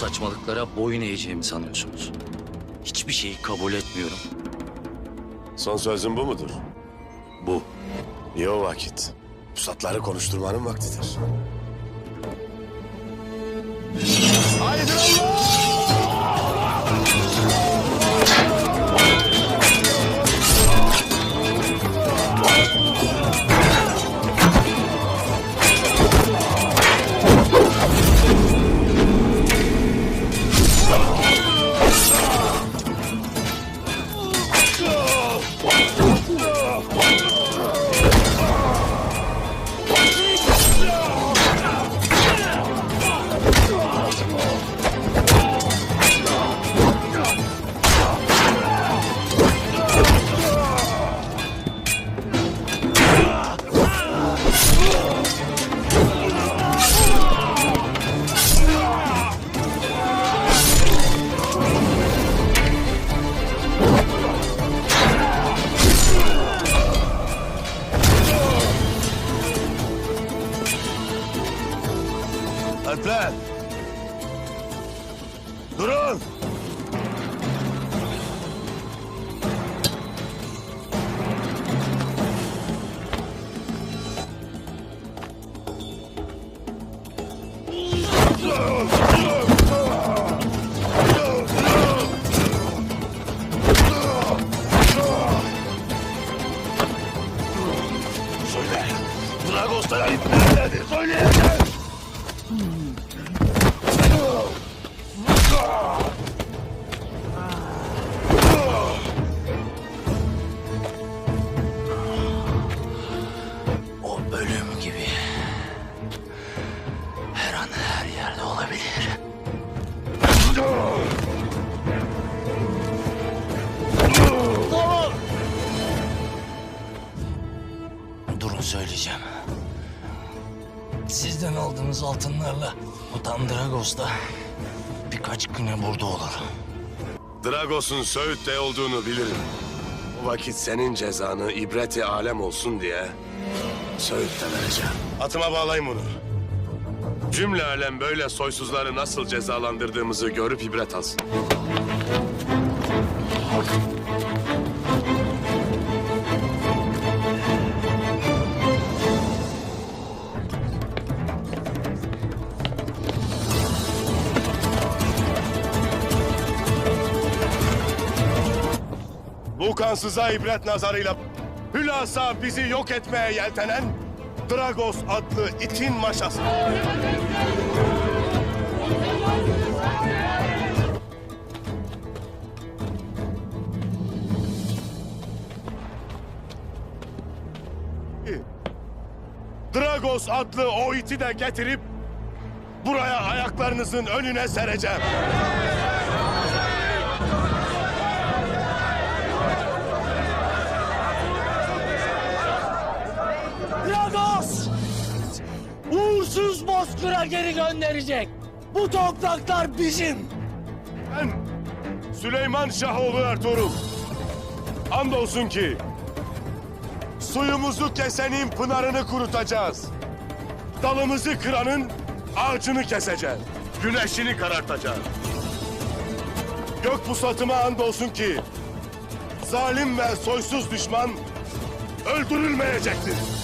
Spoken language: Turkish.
saçmalıklara boyun eğeceğimi sanıyorsunuz. Hiçbir şeyi kabul etmiyorum. Son sözün bu mudur? Bu. İyi o vakit. Pusatları konuşturmanın vaktidir. Haydi Allah! Alpler! Durun! Söyle! Dragoslara iplerleri söyleyeceğim! O bölüm gibi. Her an her yerde olabilir. Durun söyleyeceğim. Sizden aldığınız altınlarla bu Tandragos'ta birkaç güne burada olur. Dragos'un Söğüt'te olduğunu bilirim. O vakit senin cezanı ibreti alem olsun diye Söğüt'te vereceğim. Atıma bağlayın bunu. Cümle alem böyle soysuzları nasıl cezalandırdığımızı görüp ibret alsın. Bu ibret nazarıyla hülasa bizi yok etmeye yeltenen Dragos adlı itin maşası. Dragos adlı o iti de getirip buraya ayaklarınızın önüne sereceğim. Bozkır'a geri gönderecek. Bu topraklar bizim. Ben Süleyman Şahoğlu Ertuğrul. Andolsun ki suyumuzu kesenin pınarını kurutacağız. Dalımızı kıranın ağacını keseceğiz. Güneşini karartacağız. Gök pusatıma andolsun ki zalim ve soysuz düşman öldürülmeyecektir.